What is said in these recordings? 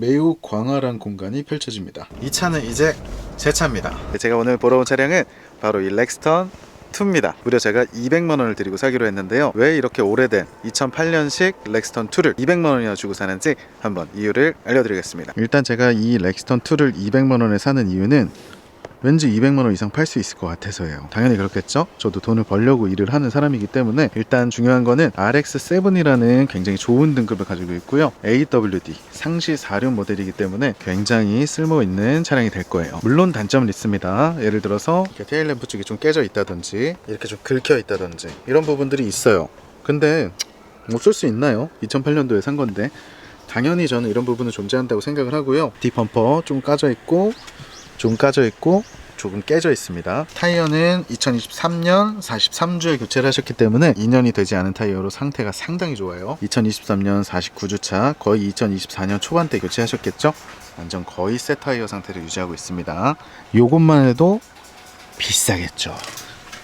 매우 광활한 공간이 펼쳐집니다. 이 차는 이제 제 차입니다. 제가 오늘 보러 온 차량은 바로 이 렉스턴 2입니다. 무려 제가 200만 원을 드리고 사기로 했는데요. 왜 이렇게 오래된 2008년식 렉스턴 2를 200만 원이나 주고 사는지 한번 이유를 알려드리겠습니다. 일단 제가 이 렉스턴 2를 200만 원에 사는 이유는 왠지 200만 원 이상 팔 수 있을 것 같아서예요. 당연히 그렇겠죠. 저도 돈을 벌려고 일을 하는 사람이기 때문에 일단 중요한 거는 RX7이라는 굉장히 좋은 등급을 가지고 있고요. AWD 상시 4륜 모델이기 때문에 굉장히 쓸모 있는 차량이 될 거예요. 물론 단점은 있습니다. 예를 들어서 이렇게 테일 램프 쪽이 좀 깨져 있다든지 이렇게 좀 긁혀 있다든지 이런 부분들이 있어요. 근데 없을 수 있나요? 2008년도에 산 건데 당연히 저는 이런 부분은 존재한다고 생각을 하고요. 뒷범퍼 좀 까져 있고 좀 까져 있고 조금 깨져 있습니다. 타이어는 2023년 43주에 교체를 하셨기 때문에 2년이 되지 않은 타이어로 상태가 상당히 좋아요. 2023년 49주차 거의 2024년 초반때 교체하셨겠죠? 완전 거의 새 타이어 상태를 유지하고 있습니다. 요것만 해도 비싸겠죠.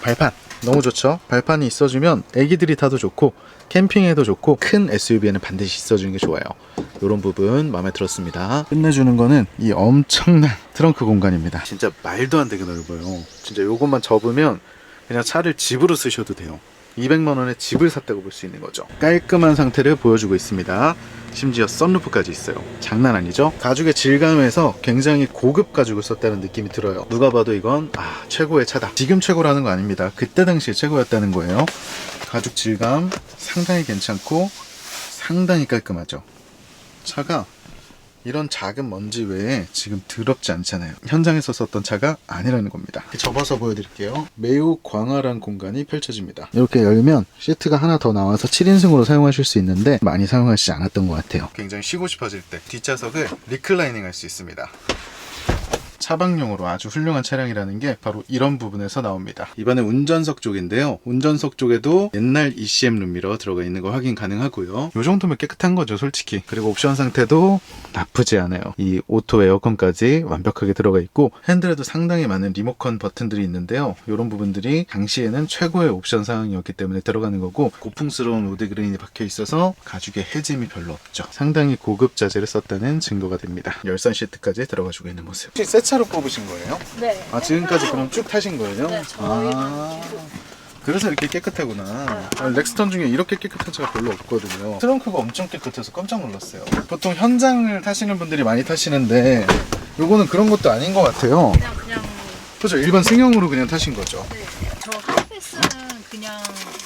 발판 너무 좋죠. 발판이 있어주면 애기들이 타도 좋고 캠핑에도 좋고 큰 SUV에는 반드시 있어주는 게 좋아요. 이런 부분 마음에 들었습니다. 끝내주는 거는 이 엄청난 트렁크 공간입니다. 진짜 말도 안 되게 넓어요. 진짜 요것만 접으면 그냥 차를 집으로 쓰셔도 돼요. 200만 원에 집을 샀다고 볼 수 있는 거죠. 깔끔한 상태를 보여주고 있습니다. 심지어 썬루프까지 있어요. 장난 아니죠? 가죽의 질감에서 굉장히 고급 가죽을 썼다는 느낌이 들어요. 누가 봐도 이건 아 최고의 차다. 지금 최고라는 거 아닙니다. 그때 당시에 최고였다는 거예요. 가죽 질감 상당히 괜찮고 상당히 깔끔하죠. 차가 이런 작은 먼지 외에 지금 더럽지 않잖아요. 현장에서 썼던 차가 아니라는 겁니다. 접어서 보여드릴게요. 매우 광활한 공간이 펼쳐집니다. 이렇게 열면 시트가 하나 더 나와서 7인승으로 사용하실 수 있는데 많이 사용하시지 않았던 것 같아요. 굉장히 쉬고 싶어질 때 뒷좌석을 리클라이닝 할 수 있습니다. 차박용으로 아주 훌륭한 차량이라는 게 바로 이런 부분에서 나옵니다. 이번에 운전석 쪽인데요. 운전석 쪽에도 옛날 ECM 룸미러 들어가 있는 거 확인 가능하고요. 이 정도면 깨끗한 거죠, 솔직히. 그리고 옵션 상태도 나쁘지 않아요. 이 오토 에어컨까지 완벽하게 들어가 있고 핸들에도 상당히 많은 리모컨 버튼들이 있는데요. 이런 부분들이 당시에는 최고의 옵션 사항이었기 때문에 들어가는 거고 고풍스러운 우드 그레인이 박혀 있어서 가죽에 해짐이 별로 없죠. 상당히 고급 자재를 썼다는 증거가 됩니다. 열선 시트까지 들어가지고 있는 모습. 새 차로 뽑으신 거예요? 네. 아 지금까지 그럼 쭉 타신 거예요? 네, 저희는 아 그래서 이렇게 깨끗하구나. 아, 렉스턴 중에 이렇게 깨끗한 차가 별로 없거든요. 트렁크가 엄청 깨끗해서 깜짝 놀랐어요. 보통 현장을 타시는 분들이 많이 타시는데 요거는 그런 것도 아닌 것 같아요. 그냥 그냥 그죠? 일반 승용으로 그냥 타신 거죠. 네. 저 하이패스는 그냥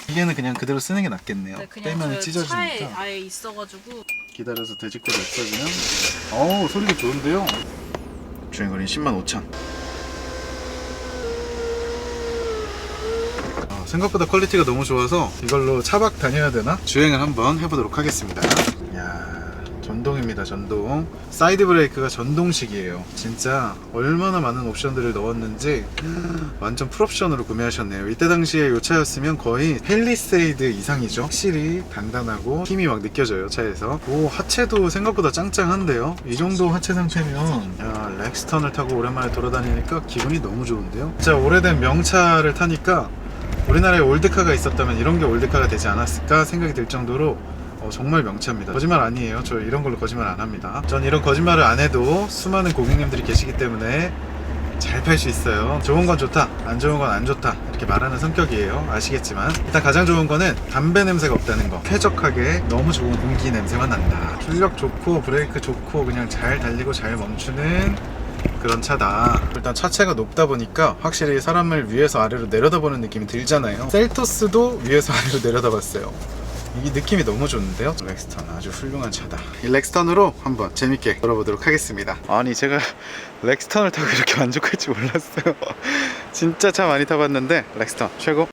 기계는 그냥 그대로 쓰는 게 낫겠네요. 네, 그냥 빼면 저 차에 찢어지니까. 아예 있어가지고 기다려서 돼지꼬리 없어지면 어우 소리가 좋은데요 주행거리 10만 5천. 어, 생각보다 퀄리티가 너무 좋아서 이걸로 차박 다녀야 되나? 주행을 한번 해보도록 하겠습니다. 야 전동입니다 전동. 사이드 브레이크가 전동식이에요. 진짜 얼마나 많은 옵션들을 넣었는지 완전 풀옵션으로 구매하셨네요. 이때 당시에 이 차였으면 거의 펠리세이드 이상이죠. 확실히 단단하고 힘이 막 느껴져요 차에서. 오 하체도 생각보다 짱짱한데요? 이 정도 하체 상태면 야 렉스턴을 타고 오랜만에 돌아다니니까 기분이 너무 좋은데요? 진짜 오래된 명차를 타니까 우리나라에 올드카가 있었다면 이런 게 올드카가 되지 않았을까 생각이 들 정도로 어, 정말 명차입니다. 거짓말 아니에요. 저 이런 걸로 거짓말 안 합니다. 전 이런 거짓말을 안 해도 수많은 고객님들이 계시기 때문에 잘 팔 수 있어요. 좋은 건 좋다, 안 좋은 건 안 좋다 이렇게 말하는 성격이에요. 아시겠지만 일단 가장 좋은 거는 담배 냄새가 없다는 거. 쾌적하게 너무 좋은 공기 냄새만 난다. 출력 좋고 브레이크 좋고 그냥 잘 달리고 잘 멈추는 그런 차다. 일단 차체가 높다 보니까 확실히 사람을 위에서 아래로 내려다보는 느낌이 들잖아요. 셀토스도 위에서 아래로 내려다봤어요. 이 느낌이 너무 좋은데요? 렉스턴 아주 훌륭한 차다. 이 렉스턴으로 한번 재밌게 걸어보도록 하겠습니다. 아니 제가 렉스턴을 타고 이렇게 만족할 줄 몰랐어요. 진짜 차 많이 타봤는데 렉스턴 최고.